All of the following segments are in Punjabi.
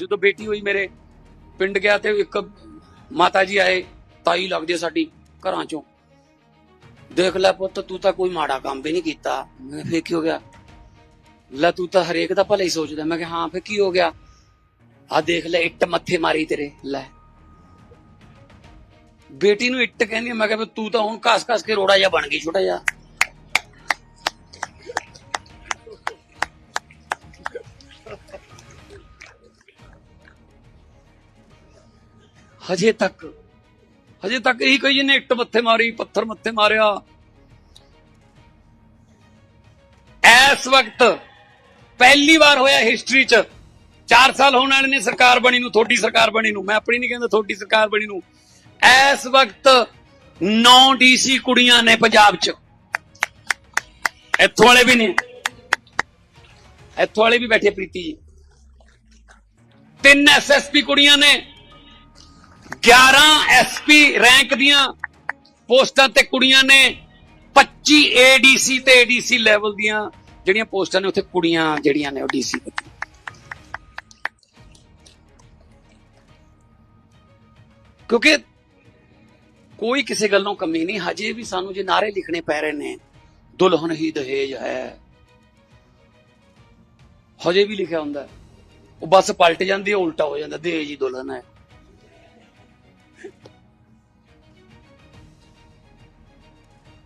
ਜਦੋਂ ਬੇਟੀ ਹੋਈ ਮੇਰੇ, ਪਿੰਡ ਗਿਆ ਤੇ ਇੱਕ ਮਾਤਾ ਜੀ ਆਏ, ਤਾਈ ਲੱਗਦੀ ਆ ਸਾਡੀ ਘਰਾਂ ਚੋਂ। ਦੇਖ ਲੈ ਪੁੱਤ, ਤੂੰ ਤਾਂ ਕੋਈ ਮਾੜਾ ਕੰਮ ਵੀ ਨਹੀਂ ਕੀਤਾ। ਮੈਂ ਫੇਰ ਕੀ ਹੋ ਗਿਆ? ਲੈ ਤੂੰ ਤਾਂ ਹਰੇਕ ਦਾ ਭਲਾ ਹੀ ਸੋਚਦਾ। ਮੈਂ ਕਿਹਾ, ਹਾਂ, ਫੇਰ ਕੀ ਹੋ ਗਿਆ? ਆ ਦੇਖ ਲੈ, ਇੱਟ ਮੱਥੇ ਮਾਰੀ ਤੇਰੇ, ਲੈ। ਬੇਟੀ ਨੂੰ ਇੱਟ ਕਹਿੰਦੀ ਮੈਂ ਕਿਹਾ ਤੂੰ ਤਾਂ ਹੁਣ ਘਸ ਘਸ ਕੇ ਰੋੜਾ ਜਿਹਾ ਬਣ ਗਈ, ਛੋਟਾ ਜਿਹਾ। ਹਜੇ ਤੱਕ ਹਜੇ ਤੱਕ ਇਹੀ ਕਹੀ ਨੇ ਇੱਟ ਮੱਥੇ ਮਾਰੀ, ਪੱਥਰ ਮੱਥੇ ਮਾਰਿਆ। ਇਸ ਵਕਤ ਪਹਿਲੀ ਵਾਰ ਹੋਇਆ ਹਿਸਟਰੀ 'ਚ। 4 ਸਾਲ ਹੋਣ ਵਾਲੇ ਨੇ ਸਰਕਾਰ ਬਣੀ ਨੂੰ, ਤੁਹਾਡੀ ਸਰਕਾਰ ਬਣੀ ਨੂੰ। ਮੈਂ ਆਪਣੀ ਨਹੀਂ ਕਹਿੰਦਾ ਤੁਹਾਡੀ ਸਰਕਾਰ ਬਣੀ ਨੂੰ। ਇਸ ਵਕਤ 9 ਡੀਸੀ ਕੁੜੀਆਂ ਨੇ ਪੰਜਾਬ 'ਚ। ਇੱਥੋਂ ਵਾਲੇ ਵੀ ਨੇ। ਇੱਥੋਂ ਵਾਲੇ ਵੀ ਬੈਠੇ ਪ੍ਰੀਤੀ ਜੀ। ਤਿੰਨ ਐਸਐਸਪੀ ਕੁੜੀਆਂ ਨੇ। 11 ਐਸਪੀ ਰੈਂਕ ਦੀਆਂ ਪੋਸਟਾਂ ਤੇ ਕੁੜੀਆਂ ਨੇ 25 ਏਡੀਸੀ ਤੇ ਏਡੀਸੀ ਲੈਵਲ ਦੀਆਂ ਜਿਹੜੀਆਂ ਪੋਸਟਾਂ ਨੇ ਉੱਥੇ ਕੁੜੀਆਂ ਜਿਹੜੀਆਂ ਨੇ ਉਹ ਡੀਸੀ ਕਿਉਂਕਿ ਕੋਈ ਕਿਸੇ ਗੱਲੋਂ ਕਮੀ ਨਹੀਂ, ਹਜੇ ਵੀ ਸਾਨੂੰ ਜੇ ਨਾਰੇ ਲਿਖਣੇ ਪੈ ਰਹੇ ਨੇ, ਦੁਲਹਨ ਹੀ ਦਹੇਜ ਹੈ। ਹਜੇ ਵੀ ਲਿਖਿਆ ਹੁੰਦਾ ਉਹ ਬਸ ਪਲਟ ਜਾਂਦੀ ਹੈ, ਉਲਟਾ ਹੋ ਜਾਂਦਾ, ਦਹੇਜ ਹੀ ਦੁਲਹਨ ਹੈ।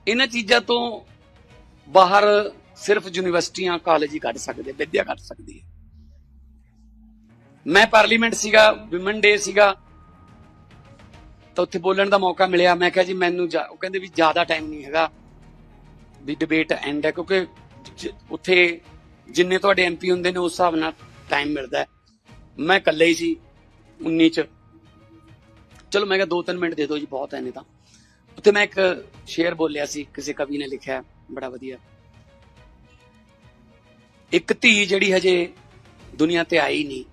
ਇਹਨਾਂ ਚੀਜ਼ਾਂ ਤੋਂ ਬਾਹਰ ਸਿਰਫ ਯੂਨੀਵਰਸਿਟੀਆਂ, ਕਾਲਜ ਹੀ ਕੱਢ ਸਕਦੇ, ਵਿਦਿਆ ਕੱਢ ਸਕਦੀ ਹੈ। ਮੈਂ ਪਾਰਲੀਮੈਂਟ ਸੀਗਾ ਵਿਮਨ ਡੇ ਸੀਗਾ। ਤਾਂ ਉੱਥੇ ਬੋਲਣ ਦਾ ਮੌਕਾ ਮਿਲਿਆ। ਮੈਂ ਕਿਹਾ ਜੀ, ਮੈਨੂੰ ਉਹ ਕਹਿੰਦੇ ਵੀ ਜ਼ਿਆਦਾ ਟਾਈਮ ਨਹੀਂ ਹੈਗਾ। ਵੀ ਡਿਬੇਟ ਐਂਡ ਹੈ, ਕਿਉਂਕਿ ਉੱਥੇ ਜਿੰਨੇ ਤੁਹਾਡੇ ਐਮਪੀ ਹੁੰਦੇ ਨੇ, ਉਸ ਹਿਸਾਬ ਨਾਲ ਟਾਈਮ ਮਿਲਦਾ ਮੈਂ ਇਕੱਲੇ ਹੀ ਸੀ 19 ਚ। ਚਲੋ, ਮੈਂ ਕਿਹਾ 2-3 ਮਿੰਟ ਦੇ ਦਿਓ ਜੀ, ਬਹੁਤ ਹੈ ਤਾਂ। ਉੱਥੇ ਮੈਂ ਇੱਕ ਸ਼ੇਰ ਬੋਲਿਆ ਸੀ, ਕਿਸੇ ਕਵੀ ਨੇ ਲਿਖਿਆ, ਬੜਾ ਵਧੀਆ। ਇੱਕ ਧੀ ਜਿਹੜੀ ਹਜੇ ਦੁਨੀਆ ਤੇ ਆਈ ਨਹੀਂ,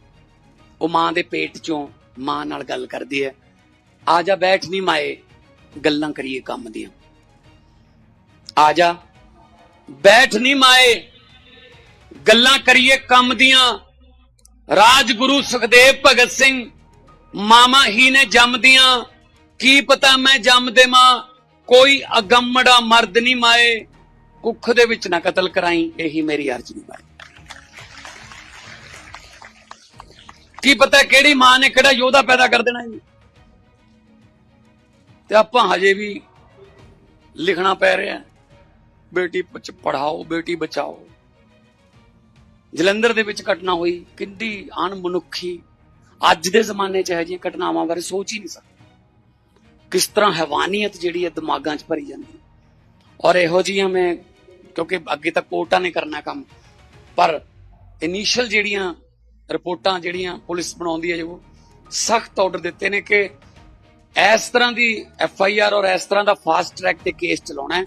ਉਹ ਮਾਂ ਦੇ ਪੇਟ ਚੋਂ ਮਾਂ ਨਾਲ ਗੱਲ ਕਰਦੀ ਹੈ। ਆ ਜਾ ਬੈਠ ਨਹੀਂ ਮਾਏ, ਗੱਲਾਂ ਕਰੀਏ ਕੰਮ ਦੀਆਂ। ਆ ਜਾ, ਬੈਠ ਨਹੀਂ ਮਾਏ, ਗੱਲਾਂ ਕਰੀਏ ਕੰਮ ਦੀਆਂ। ਰਾਜਗੁਰੂ ਸੁਖਦੇਵ ਭਗਤ ਸਿੰਘ ਮਾਮਾ ਹੀ ਨੇ ਜੰਮਦੀਆਂ ਕੀ ਪਤਾ ਮੈਂ ਜੰਮ ਦੇਵਾਂ? ਕੋਈ ਅਗੰਮੜਾ ਮਰਦ ਨਹੀਂ ਮਾਏ। ਕੁੱਖ ਦੇ ਵਿੱਚ ਨਾ ਕਤਲ ਕਰਾਈ, ਇਹੀ ਮੇਰੀ ਅਰਜ਼ ਨਹੀਂ ਮਾਏ ਕੀ ਪਤਾ ਕਿਹੜੀ ਮਾਂ ਨੇ ਕਿਹੜਾ ਯੋਧਾ ਪੈਦਾ ਕਰ ਦੇਣਾ ਜੀ ਤੇ ਆਪਾਂ ਹਜੇ ਵੀ ਲਿਖਣਾ ਪੈ ਰਿਹਾ ਬੇਟੀ ਪੜਾਓ ਬੇਟੀ ਬਚਾਓ। ਜਲੰਧਰ ਦੇ ਵਿੱਚ ਘਟਨਾ ਹੋਈ ਕਿੰਨੀ ਅਣਮਨੁੱਖੀ। ਅੱਜ ਦੇ ਜ਼ਮਾਨੇ 'ਚ ਇਹ ਜਿਹੀਆਂ ਘਟਨਾਵਾਂ ਬਾਰੇ ਸੋਚ ਹੀ ਨਹੀਂ ਸਕਦੇ। ਕਿਸ ਤਰ੍ਹਾਂ ਹੈਵਾਨੀਅਤ ਜਿਹੜੀ ਹੈ ਦਿਮਾਗਾਂ 'ਚ ਭਰੀ ਜਾਂਦੀ ਹੈ। ਔਰ ਇਹੋ ਜਿਹੀਆਂ ਮੈਂ, ਕਿਉਂਕਿ ਅੱਗੇ ਤੱਕ ਕੋਰਟਾਂ ਨੇ ਕਰਨਾ ਕੰਮ, ਪਰ ਇਨੀਸ਼ੀਅਲ ਜਿਹੜੀਆਂ ਰਿਪੋਰਟਾਂ ਜਿਹੜੀਆਂ ਪੁਲਿਸ ਬਣਾਉਂਦੀ ਹੈ, ਜੋ ਸਖਤ ਆਰਡਰ ਦਿੱਤੇ ਨੇ ਕਿ ਇਸ ਤਰ੍ਹਾਂ ਦੀ ਐਫ ਆਈ ਆਰ ਔਰ ਇਸ ਤਰ੍ਹਾਂ ਦਾ ਫਾਸਟ ਟਰੈਕ ਤੇ ਕੇਸ ਚਲਾਉਣਾ ਹੈ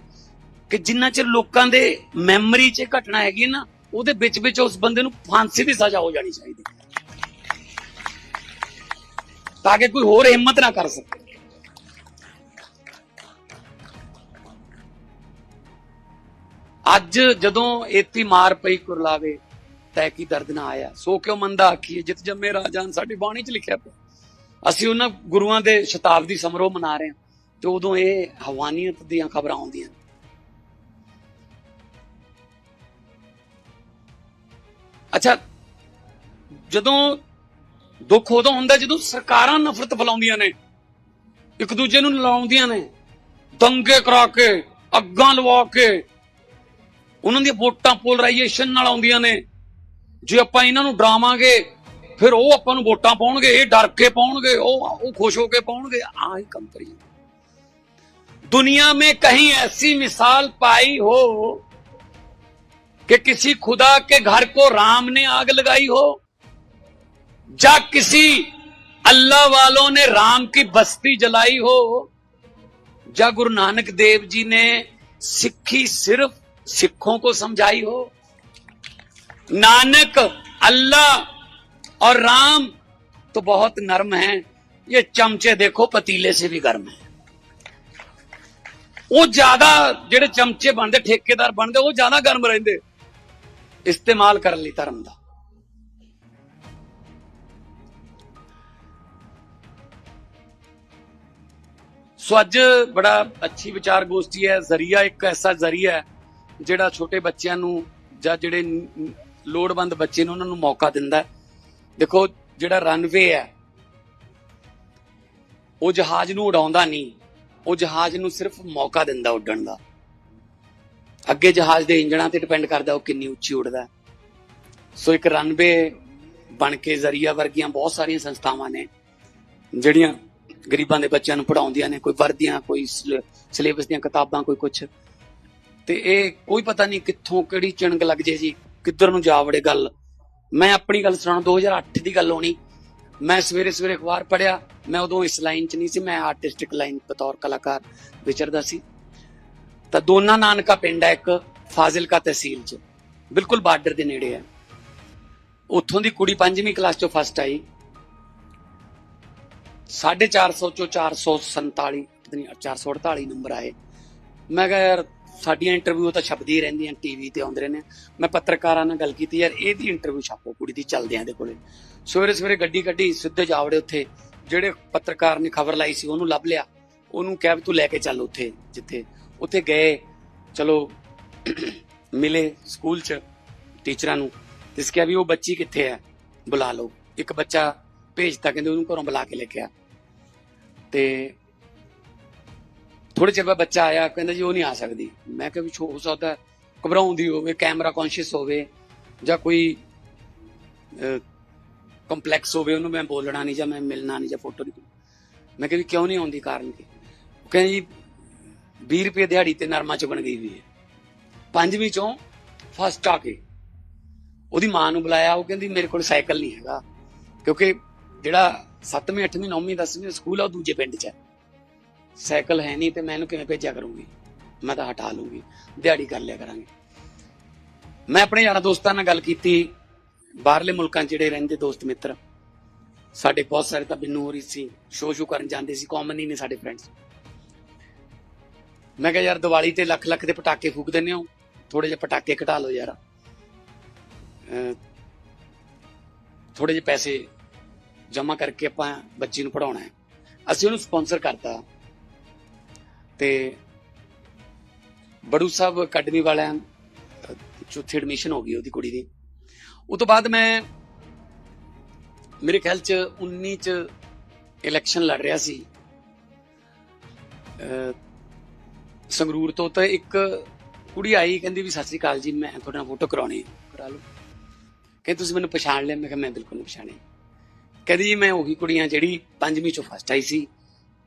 ਕਿ ਜਿੰਨਾ ਚਿਰ ਲੋਕਾਂ ਦੇ ਮੈਮਰੀ 'ਚ ਘਟਨਾ ਹੈਗੀ ਹੈ ਨਾ, ਉਹਦੇ ਵਿੱਚ ਵਿੱਚ ਉਸ ਬੰਦੇ ਨੂੰ ਫਾਂਸੀ ਦੀ ਸਜ਼ਾ ਹੋ ਜਾਣੀ ਚਾਹੀਦੀ ਤਾਂ ਕਿ ਕੋਈ ਹੋਰ ਹਿੰਮਤ ਨਾ ਕਰ ਸਕੇ। ਅੱਜ ਜਦੋਂ ਏਤੀ ਮਾਰ ਪਈ ਕੁਰਲਾਵੇ, ਤੈ ਕੀ ਦਰਦ ਨਾ ਆਇਆ? ਸੋ ਕਿਉ ਮੰਦਾ ਆਖੀਏ? ਜਿਤ ਜੰਮੇ ਰਾਜਾਨ ਸਾਡੀ ਬਾਣੀ 'ਚ ਲਿਖਿਆ ਪਿਆ। ਅਸੀਂ ਉਹਨਾਂ ਗੁਰੂਆਂ ਦੇ ਸ਼ਤਾਬਦੀ ਸਮਾਰੋਹ ਮਨਾ ਰਹੇ ਹਾਂ, ਤੇ ਉਦੋਂ ਇਹ ਹਵਾਨੀਅਤ ਦੀਆਂ ਖਬਰਾਂ ਆਉਂਦੀਆਂ ਅੱਛਾ, ਜਦੋਂ ਦੁੱਖ ਉਦੋਂ ਹੁੰਦਾ ਜਦੋਂ ਸਰਕਾਰਾਂ ਨਫ਼ਰਤ ਫੈਲਾਉਂਦੀਆਂ ਨੇ, ਇੱਕ ਦੂਜੇ ਨੂੰ ਲਾਉਂਦੀਆਂ ਨੇ, ਦੰਗੇ ਕਰਾ ਕੇ, ਅੱਗਾਂ ਲਵਾ ਕੇ ਉਹਨਾਂ ਦੀਆਂ ਵੋਟਾਂ ਪੋਲਰਾਈਜੇਸ਼ਨ ਨਾਲ ਆਉਂਦੀਆਂ ਨੇ ਜੇ ਆਪਾਂ ਇਹਨਾਂ ਨੂੰ ਡਰਾਵਾਂਗੇ ਫਿਰ ਉਹ ਆਪਾਂ ਨੂੰ ਵੋਟਾਂ ਪਾਉਣਗੇ ਇਹ ਡਰ ਕੇ ਪਾਉਣਗੇ ਉਹ ਉਹ ਖੁਸ਼ ਹੋ ਕੇ ਪਾਉਣਗੇ ਆਹੀ ਕੰਮ ਕਰੀ दुनिया में कहीं ऐसी मिसाल पाई हो कि किसी खुदा के घर को राम ने आग लगाई हो या किसी अल्लाह वालों ने राम की बस्ती जलाई हो या गुरु नानक देव जी ने सिक्खी सिर्फ सिखों ਕੋ ਸਮਝਾਈ ਹੋ? ਨਾਨਕ, ਅੱਲਾ ਔਰ ਰਾਮ ਤੋ ਬਹੁਤ ਨਰਮ ਹੈ। ਇਹ ਚਮਚੇ ਦੇਖੋ, ਪਤੀਲੇ ਸੇ ਵੀ ਗਰਮ ਹੈ। ਉਹ ਜ਼ਿਆਦਾ ਜਿਹੜੇ ਚਮਚੇ ਬਣਦੇ, ਠੇਕੇਦਾਰ ਬਣਦੇ, ਉਹ ਜ਼ਿਆਦਾ ਗਰਮ ਰਹਿੰਦੇ। ਇਸਤੇਮਾਲ ਕਰਨ ਲਈ ਧਰਮ ਦਾ। ਸੋ ਅੱਜ ਬੜਾ ਅੱਛੀ ਵਿਚਾਰ ਗੋਸ਼ਟੀ ਹੈ। ਜ਼ਰੀਆ ਇੱਕ ਐਸਾ ਜ਼ਰੀਆ ਹੈ ਜਿਹੜਾ ਛੋਟੇ ਬੱਚਿਆਂ ਨੂੰ ਜਾਂ ਜਿਹੜੇ ਲੋੜਵੰਦ ਬੱਚੇ ਨੇ ਉਹਨਾਂ ਨੂੰ ਮੌਕਾ ਦਿੰਦਾ ਦੇਖੋ, ਜਿਹੜਾ ਰਨਵੇ ਹੈ, ਉਹ ਜਹਾਜ਼ ਨੂੰ ਉਡਾਉਂਦਾ ਨਹੀਂ। ਉਹ ਜਹਾਜ਼ ਨੂੰ ਸਿਰਫ ਮੌਕਾ ਦਿੰਦਾ ਉੱਡਣ ਦਾ। ਅੱਗੇ ਜਹਾਜ਼ ਦੇ ਇੰਜਣਾਂ ਤੇ ਡਿਪੈਂਡ ਕਰਦਾ ਉਹ ਕਿੰਨੀ ਉੱਚੀ ਉੱਡਦਾ ਸੋ ਇੱਕ ਰਨਵੇ ਬਣ ਕੇ ਜ਼ਰੀਆ ਵਰਗੀਆਂ ਬਹੁਤ ਸਾਰੀਆਂ ਸੰਸਥਾਵਾਂ ਨੇ, ਜਿਹੜੀਆਂ ਗਰੀਬਾਂ ਦੇ ਬੱਚਿਆਂ ਨੂੰ ਪੜਾਉਂਦੀਆਂ ਨੇ, ਕੋਈ ਵਰਦੀਆਂ, ਕੋਈ ਸਿਲੇਬਸ ਦੀਆਂ ਕਿਤਾਬਾਂ, ਕੋਈ ਕੁਛ। ਤੇ ਇਹ ਕੋਈ ਪਤਾ ਨਹੀਂ ਕਿੱਥੋਂ ਕਿਹੜੀ ਚਿਣਗ ਲੱਗ ਜੇ ਜੀ, ਕਿੱਧਰ ਨੂੰ ਜਾ ਵੜੇ ਗੱਲ। ਮੈਂ ਆਪਣੀ ਗੱਲ ਸੁਣਾਉਂ 2008 ਦੀ ਗੱਲ ਹੋਣੀ। ਮੈਂ ਸਵੇਰੇ ਸਵੇਰੇ ਅਖਬਾਰ ਪੜਿਆ ਮੈਂ ਉਦੋਂ ਇਸ ਲਾਈਨ 'ਚ ਨਹੀਂ ਸੀ, ਮੈਂ ਆਰਟਿਸਟਿਕ ਲਾਈਨ ਬਤੌਰ ਕਲਾਕਾਰ ਵਿਚਰਦਾ ਸੀ। ਤਾਂ ਦੋਨਾ ਨਾਨਕਾ ਪਿੰਡ ਹੈ ਇੱਕ ਫਾਜ਼ਿਲਕਾ ਤਹਿਸੀਲ 'ਚ, ਬਿਲਕੁਲ ਬਾਰਡਰ ਦੇ ਨੇੜੇ ਹੈ ਉੱਥੋਂ ਦੀ ਕੁੜੀ ਪੰਜਵੀਂ ਕਲਾਸ 'ਚੋਂ ਫਸਟ ਆਈ। 450 ਚੋਂ 447 ਪਤਾ ਨਹੀਂ 448 ਨੰਬਰ ਆਏ। ਮੈਂ ਕਿਹਾ, ਯਾਰ ਸਾਡੀਆਂ ਇੰਟਰਵਿਊ ਤਾਂ ਛਪਦੀ ਰਹਿੰਦੀਆਂ ਟੀਵੀ ਤੇ ਆਉਂਦੇ ਰਹਿੰਦੇ ਆ। ਮੈਂ ਪੱਤਰਕਾਰਾਂ ਨਾਲ ਗੱਲ ਕੀਤੀ, ਯਾਰ, ਇਹਦੀ ਇੰਟਰਵਿਊ ਛਾਪੋ ਕੁੜੀ ਦੀ ਚੱਲਦਿਆਂ ਦੇ ਕੋਲੇ। ਸਵੇਰੇ ਸਵੇਰੇ ਗੱਡੀ ਕੱਢੀ, ਸਿੱਧੇ ਜਾਵੜੇ ਉੱਥੇ। ਜਿਹੜੇ ਪੱਤਰਕਾਰ ਨੇ ਖਬਰ ਲਾਈ ਸੀ, ਉਹਨੂੰ ਲੱਭ ਲਿਆ। ਉਹਨੂੰ ਕਿਹਾ ਵੀ ਤੂੰ ਲੈ ਕੇ ਚੱਲ ਉੱਥੇ, ਜਿੱਥੇ। ਉੱਥੇ ਗਏ, ਚਲੋ, ਮਿਲੇ ਸਕੂਲ 'ਚ ਟੀਚਰਾਂ ਨੂੰ। ਤੇ ਕਿਹਾ ਵੀ ਉਹ ਬੱਚੀ ਕਿੱਥੇ ਹੈ? ਬੁਲਾ ਲਓ। ਇੱਕ ਬੱਚਾ ਭੇਜਤਾ, ਕਹਿੰਦੇ ਉਹਨੂੰ ਘਰੋਂ ਬੁਲਾ ਕੇ ਲੈ ਕੇ ਆ। ਤੇ ਥੋੜੇ ਚਿਰ ਬਾਅਦ ਬੱਚਾ ਆਇਆ, ਕਹਿੰਦਾ ਜੀ ਉਹ ਨਹੀਂ ਆ ਸਕਦੀ। ਮੈਂ ਕਿਹਾ ਵੀ ਛੋ- ਹੋ ਸਕਦਾ ਘਬਰਾਉਂਦੀ ਹੋਵੇ, ਕੈਮਰਾ ਕੌਨਸ਼ੀਅਸ ਹੋਵੇ ਜਾਂ ਕੋਈ ਕੰਪਲੈਕਸ ਹੋਵੇ, ਉਹਨੂੰ ਮੈਂ ਬੋਲਣਾ ਨਹੀਂ ਜਾਂ ਮੈਂ ਮਿਲਣਾ ਨਹੀਂ ਜਾਂ ਫੋਟੋ ਨਹੀਂ ਮੈਂ ਕਿਹਾ ਵੀ ਕਿਉਂ ਨਹੀਂ ਆਉਂਦੀ ਕਾਰਨ ਕੀ? ਉਹ ਕਹਿੰਦੀ ਜੀ 20 ਰੁਪਏ ਦਿਹਾੜੀ ਤੇ ਨਰਮਾ ਚੁਗਣ ਗਈ ਵੀ ਹੈ। ਪੰਜਵੀਂ ਚੋਂ ਫਸਟ ਆ ਕੇ ਉਹਦੀ ਮਾਂ ਨੂੰ ਬੁਲਾਇਆ, ਉਹ ਕਹਿੰਦੀ ਮੇਰੇ ਕੋਲ ਸਾਈਕਲ ਨਹੀਂ ਹੈਗਾ, ਕਿਉਂਕਿ ਜਿਹੜਾ 7ਵੀਂ 8ਵੀਂ 9ਵੀਂ 10ਵੀਂ ਸਕੂਲ ਆ, ਉਹ ਦੂਜੇ ਪਿੰਡ 'ਚ ਹੈ। ਸਾਈਕਲ ਹੈ ਨਹੀਂ ਤੇ ਮੈਂ ਇਹਨੂੰ ਕਿਵੇਂ ਭੇਜਿਆ ਕਰੂੰਗੀ? ਮੈਂ ਤਾਂ ਹਟਾ ਲੂੰਗੀ। ਦਿਹਾੜੀ ਕਰ ਲਿਆ ਕਰਾਂਗੇ। ਮੈਂ ਆਪਣੇ ਯਾਰਾਂ ਦੋਸਤਾਂ ਨਾਲ ਗੱਲ ਕੀਤੀ। ਬਾਹਰਲੇ ਮੁਲਕਾਂ 'ਚ ਜਿਹੜੇ ਰਹਿੰਦੇ ਦੋਸਤ ਮਿੱਤਰ, ਸਾਡੇ ਬਹੁਤ ਸਾਰੇ ਤਾਂ ਬਿੰਨੂ ਹੋਰੀ ਸੀ ਸ਼ੋ ਸ਼ੋ ਕਰਨ ਜਾਂਦੇ ਸੀ ਕਾਮਨ ਹੀ ਨੇ ਸਾਡੇ ਫਰੈਂਡਸ ਮੈਂ ਕਿਹਾ, ਯਾਰ, ਦੀਵਾਲੀ ਤੇ ਲੱਖ ਲੱਖ ਦੇ ਪਟਾਕੇ ਫੂਕ ਦਿੰਦੇ ਹੋ। ਥੋੜੇ ਜਿਹੇ ਪਟਾਕੇ ਘਟਾ ਲਓ ਯਾਰ। ਥੋੜੇ ਜਿਹੇ ਪੈਸੇ ਜਮ੍ਹਾਂ ਕਰਕੇ ਆਪਾਂ ਬੱਚੀ ਨੂੰ ਪੜਾਉਣਾ ਹੈ। ਅਸੀਂ ਉਹਨੂੰ ਸਪਾਂਸਰ ਕਰਤਾ। ਤੇ ਬੜੂ ਸਾਹਿਬ ਅਕੈਡਮੀ ਵਾਲਿਆਂ ਅਹ, ਚੌਥੀ ਐਡਮਿਸ਼ਨ ਹੋ ਗਈ ਉਹਦੀ ਕੁੜੀ ਦੀ। ਉਹ ਤੋਂ ਬਾਅਦ ਮੈਂ ਮੇਰੇ ਖਿਆਲ ਚ 19 ਚ ਇਲੈਕਸ਼ਨ ਲੜ ਰਿਹਾ ਸੀ। ਸੰਗਰੂਰ ਤੋਂ ਤਾਂ ਇੱਕ ਕੁੜੀ ਆਈ ਕਹਿੰਦੀ ਵੀ ਸਤਿ ਸ੍ਰੀ ਅਕਾਲ ਜੀ ਮੈਂ ਤੁਹਾਡੇ ਨਾਲ ਫੋਟੋ ਕਰਾਉਣੀ ਕਰਾ ਲਓ। ਕਹਿੰਦੀ ਤੁਸੀਂ ਮੈਨੂੰ ਪਛਾਣ ਲਿਆ? ਮੈਂ ਕਿਹਾ ਮੈਂ ਬਿਲਕੁਲ ਨਹੀਂ ਪਛਾਣੀ ਕਹਿੰਦੀ ਜੀ ਮੈਂ ਉਹੀ ਕੁੜੀਆਂ ਜਿਹੜੀ ਪੰਜਵੀਂ ਚੋਂ ਫਸਟ ਆਈ ਸੀ।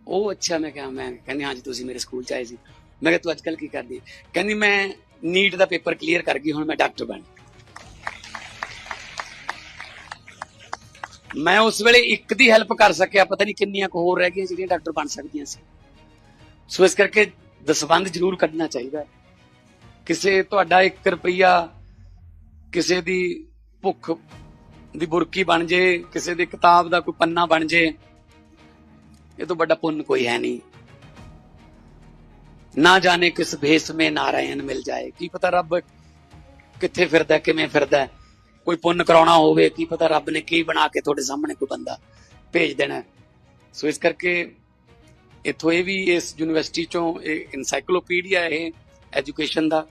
ਉਹ ਅੱਛਾ ਮੈਂ ਕਿਹਾ, ਮੈਂ ਕਹਿੰਦੀ ਹਾਂ ਤੁਸੀਂ ਮੇਰੇ ਸਕੂਲ ਚ ਆਏ ਸੀ। ਮੈਂ ਕਿਹਾ, ਤੂੰ ਅੱਜ ਕੱਲ ਕੀ ਕਰਦੀ? ਕਹਿੰਦੀ, ਮੈਂ ਨੀਟ ਦਾ ਪੇਪਰ ਕਲੀਅਰ ਕਰ ਗਈ, ਹੁਣ ਮੈਂ ਡਾਕਟਰ ਬਣ ਮੈਂ ਉਸ ਵੇਲੇ ਇੱਕ ਦੀ ਹੈਲਪ ਕਰ ਸਕਿਆ, ਪਤਾ ਨਹੀਂ ਕਿੰਨੀਆਂ ਕੁ ਹੋਰ ਰਹਿ ਗਈਆਂ ਜਿਹੜੀਆਂ ਡਾਕਟਰ ਬਣ ਸਕਦੀਆਂ ਸੀ। ਸੋ ਇਸ ਕਰਕੇ ਦਸਵੰਦ ਜ਼ਰੂਰ ਕੱਢਣਾ ਚਾਹੀਦਾ ਹੈ। ਕਿਸੇ ਤੁਹਾਡਾ 1 ਰੁਪਈਆ ਕਿਸੇ ਦੀ ਭੁੱਖ ਦੀ ਬੁਰਕੀ ਬਣ ਜੇ, ਕਿਸੇ ਦੀ ਕਿਤਾਬ ਦਾ ਕੋਈ ਪੰਨਾ ਬਣ ਜੇ ਇਹ ਤੋਂ ਵੱਡਾ ਪੁੰਨ ਕੋਈ ਹੈ ਨਹੀਂ। ਨਾ ਜਾਣੇ ਕਿਸ ਭੇਸ ਮੇ ਨਾਰਾਇਣ ਮਿਲ ਜਾਏ। ਕੀ ਪਤਾ ਰੱਬ ਕਿੱਥੇ ਫਿਰਦਾ, ਕਿਵੇਂ ਫਿਰਦਾ। ਕੋਈ ਪੁੰਨ ਕਰਾਉਣਾ ਹੋਵੇ, ਕੀ ਪਤਾ ਰੱਬ ਨੇ ਕੀ ਬਣਾ ਕੇ ਤੁਹਾਡੇ ਸਾਹਮਣੇ ਕੋਈ ਬੰਦਾ ਭੇਜ ਦੇਣਾ। ਸੋ ਇਸ ਕਰਕੇ ਇਥੋਂ ਇਹ ਵੀ ਇਸ ਯੂਨੀਵਰਸਿਟੀ ਚੋਂ ਇਹ ਇਨਸਾਈਕਲੋਪੀਡੀਆ ਇਹ ਐਜੂਕੇਸ਼ਨ ਦਾ,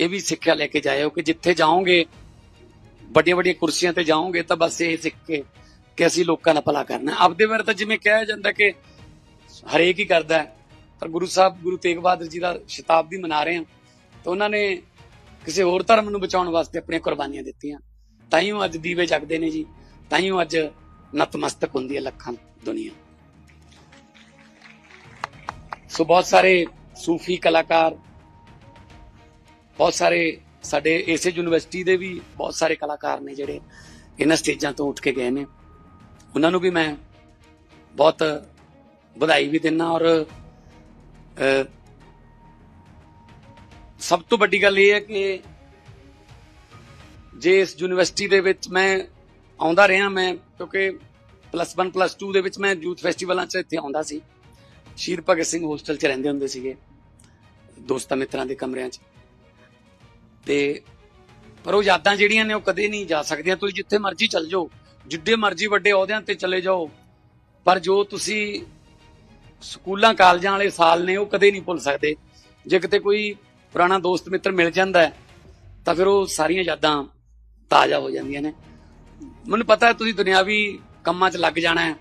ਇਹ ਵੀ ਸਿੱਖਿਆ ਲੈ ਕੇ ਜਾਇਓ ਕਿ ਜਿੱਥੇ ਜਾਓਗੇ ਵੱਡੀਆਂ ਵੱਡੀਆਂ ਕੁਰਸੀਆਂ ਤੇ ਜਾਓਗੇ ਤਾਂ ਬਸ ਇਹ ਸਿੱਖ ਕੇ ਕਿ ਅਸੀਂ ਲੋਕਾਂ ਦਾ ਭਲਾ ਕਰਨਾ ਆਪਦੇ ਬਾਰੇ ਤਾਂ ਜਿਵੇਂ ਕਿਹਾ ਜਾਂਦਾ ਕਿ ਹਰੇਕ ਹੀ ਕਰਦਾ ਹੈ। ਪਰ ਗੁਰੂ ਸਾਹਿਬ, ਗੁਰੂ ਤੇਗ ਬਹਾਦਰ ਜੀ ਦਾ ਸ਼ਤਾਬਦੀ ਮਨਾ ਰਹੇ ਹਾਂ ਤਾਂ ਉਹਨਾਂ ਨੇ ਕਿਸੇ ਹੋਰ ਧਰਮ ਨੂੰ ਬਚਾਉਣ ਵਾਸਤੇ ਆਪਣੀਆਂ ਕੁਰਬਾਨੀਆਂ ਦਿੱਤੀਆਂ। ਤਾਂ ਹੀ ਉਹ ਅੱਜ ਦੀਵੇ ਜਗਦੇ ਨੇ ਜੀ। ਤਾਂ ਹੀ ਉਹ ਅੱਜ ਨਤਮਸਤਕ ਹੁੰਦੀ ਹੈ ਲੱਖਾਂ ਦੁਨੀਆ। ਸੋ ਬਹੁਤ ਸਾਰੇ ਸੂਫੀ ਕਲਾਕਾਰ, ਬਹੁਤ ਸਾਰੇ ਸਾਡੇ ਇਸੇ ਯੂਨੀਵਰਸਿਟੀ ਦੇ ਵੀ ਬਹੁਤ ਸਾਰੇ ਕਲਾਕਾਰ ਨੇ ਜਿਹੜੇ ਇਹਨਾਂ ਸਟੇਜਾਂ ਤੋਂ ਉੱਠ ਕੇ ਗਏ ਨੇ। ਉਹਨਾਂ ਨੂੰ ਵੀ ਮੈਂ ਬਹੁਤ ਵਧਾਈ ਵੀ ਦਿੰਨਾ ਔਰ ਸਭ ਤੋਂ ਵੱਡੀ ਗੱਲ ਇਹ ਹੈ ਕਿ ਜੇ ਇਸ ਯੂਨੀਵਰਸਿਟੀ ਦੇ ਵਿੱਚ ਮੈਂ ਆਉਂਦਾ ਰਿਹਾ, ਮੈਂ ਕਿਉਂਕਿ ਪਲੱਸ 1 ਪਲੱਸ 2 ਦੇ ਵਿੱਚ ਮੈਂ ਯੂਥ ਫੈਸਟੀਵਲਾਂ 'ਚ ਇੱਥੇ ਆਉਂਦਾ ਸੀ। ਸ਼ਹੀਦ ਭਗਤ ਸਿੰਘ ਹੋਸਟਲ 'ਚ ਰਹਿੰਦੇ ਹੁੰਦੇ ਸੀਗੇ, ਦੋਸਤਾਂ ਮਿੱਤਰਾਂ ਦੇ ਕਮਰਿਆਂ 'ਚ। ਤੇ, ਪਰ ਉਹ ਯਾਦਾਂ ਜਿਹੜੀਆਂ ਨੇ ਉਹ ਕਦੇ ਨਹੀਂ ਜਾ ਸਕਦੀਆਂ, ਤੁਸੀਂ ਜਿੱਥੇ ਮਰਜ਼ੀ ਚੱਲ ਜਾਓ। ਜਿੱਡੇ ਮਰਜ਼ੀ ਵੱਡੇ ਅਹੁਦਿਆਂ ਤੇ ਚਲੇ ਜਾਓ, ਪਰ ਜੋ ਤੁਸੀਂ ਸਕੂਲਾਂ ਕਾਲਜਾਂ ਵਾਲੇ ਸਾਲ ਨੇ, ਉਹ ਕਦੇ ਨਹੀਂ ਭੁੱਲ ਸਕਦੇ। ਜੇ ਕਿਤੇ ਕੋਈ ਪੁਰਾਣਾ ਦੋਸਤ ਮਿੱਤਰ ਮਿਲ ਜਾਂਦਾ ਹੈ, ਤਾਂ ਫਿਰ ਉਹ ਸਾਰੀਆਂ ਯਾਦਾਂ ਤਾਜ਼ਾ ਹੋ ਜਾਂਦੀਆਂ ਨੇ। ਮੈਨੂੰ ਪਤਾ ਹੈ ਤੁਸੀਂ ਦੁਨਿਆਵੀ ਕੰਮਾਂ 'ਚ ਲੱਗ ਜਾਣਾ ਹੈ।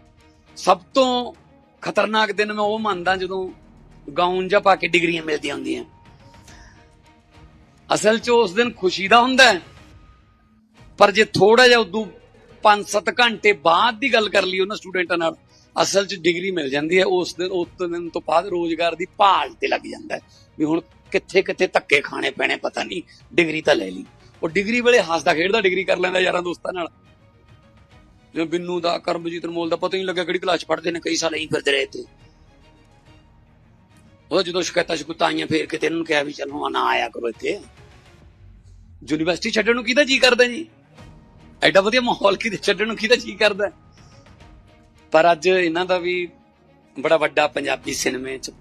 ਸਭ ਤੋਂ ਖਤਰਨਾਕ ਦਿਨ ਮੈਂ ਉਹ ਮੰਨਦਾ ਜਦੋਂ ਗਾਊਨ ਜਾਂ ਪਾ ਕੇ ਡਿਗਰੀਆਂ ਮਿਲਦੀਆਂ ਹੁੰਦੀਆਂ। ਅਸਲ 'ਚ ਉਸ ਦਿਨ ਖੁਸ਼ੀ ਦਾ ਹੁੰਦਾ ਹੈ, ਪਰ ਜੇ ਥੋੜਾ ਜਿਹਾ ਉਦੋਂ 5-7 ਘੰਟੇ ਬਾਅਦ ਦੀ ਗੱਲ ਕਰ ਲਈ ਉਹਨਾਂ ਸਟੂਡੈਂਟਾਂ ਨਾਲ, ਅਸਲ 'ਚ ਡਿਗਰੀ ਮਿਲ ਜਾਂਦੀ ਹੈ, ਉਸ ਦਿਨ ਉਸ ਦਿਨ ਤੋਂ ਬਾਅਦ ਰੋਜ਼ਗਾਰ ਦੀ ਭਾਲ ਤੇ ਲੱਗ ਜਾਂਦਾ ਹੈ ਵੀ ਹੁਣ ਕਿੱਥੇ ਕਿੱਥੇ ਧੱਕੇ ਖਾਣੇ ਪੈਣੇ ਪਤਾ ਨਹੀਂ ਡਿਗਰੀ ਤਾਂ ਲੈ ਲਈ। ਉਹ ਡਿਗਰੀ ਵੇਲੇ ਹੱਸਦਾ ਖੇਡਦਾ ਡਿਗਰੀ ਕਰ ਲੈਂਦਾ ਯਾਰਾਂ ਦੋਸਤਾਂ ਨਾਲ। ਜਿਵੇਂ ਬਿੰਨੂ ਦਾ, ਕਰਮਜੀਤ ਅਨਮੋਲ ਦਾ ਪਤਾ ਹੀ ਨਹੀਂ ਲੱਗਿਆ ਕਿਹੜੀ ਕਲਾਸ ਪੜ੍ਹਦੇ ਨੇ, ਕਈ ਸਾਲ ਇਹੀ ਫਿਰਦੇ ਰਹੇ ਤੇ ਉਹ ਜਦੋਂ ਸ਼ਿਕਾਇਤਾਂ ਸ਼ਿਕਾਇਤਾਂ ਆਈਆਂ, ਫੇਰ ਕਿਤੇ ਇਹਨਾਂ ਨੂੰ ਕਿਹਾ ਵੀ ਚਲੋ ਨਾ ਆਇਆ ਕਰੋ ਇੱਥੇ। ਯੂਨੀਵਰਸਿਟੀ ਛੱਡਣ ਨੂੰ ਕਿਹਦਾ ਜੀ ਕਰਦਾ ਜੀ? ਐਡਾ ਵਧੀਆ ਮਾਹੌਲ ਕਿਤੇ ਛੱਡਣ ਨੂੰ ਕਿਹਦਾ ਜੀ ਕਰਦਾ? ਪਰ ਅੱਜ ਇਹਨਾਂ ਦਾ ਵੀ ਬੜਾ ਵੱਡਾ ਪੰਜਾਬੀ ਸਿਨੇਮੇ 'ਚ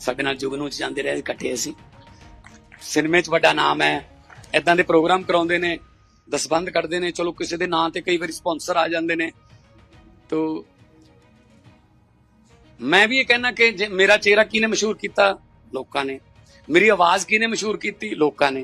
ਸਾਡੇ ਨਾਲ ਜੁਗਨੂ 'ਚ ਜਾਂਦੇ ਰਹੇ, ਇਕੱਠੇ ਅਸੀਂ। ਸਿਨੇਮੇ 'ਚ ਵੱਡਾ ਨਾਮ ਹੈ। ਇਦਾਂ ਦੇ ਪ੍ਰੋਗਰਾਮ ਕਰਾਉਂਦੇ ਨੇ ਦਸਬੰਦ ਕੱਢਦੇ ਨੇ, ਚਲੋ ਕਿਸੇ ਦੇ ਨਾਂ ਤੇ ਕਈ ਵਾਰੀ ਸਪਾਂਸਰ ਆ ਜਾਂਦੇ ਨੇ। ਤੋ ਮੈਂ ਵੀ ਇਹ ਕਹਿਣਾ ਕਿ ਜੇ ਮੇਰਾ ਚਿਹਰਾ ਕਿਹਨੇ ਮਸ਼ਹੂਰ ਕੀਤਾ? ਲੋਕਾਂ ਨੇ। ਮੇਰੀ ਆਵਾਜ਼ ਕਿਹਨੇ ਮਸ਼ਹੂਰ ਕੀਤੀ? ਲੋਕਾਂ ਨੇ।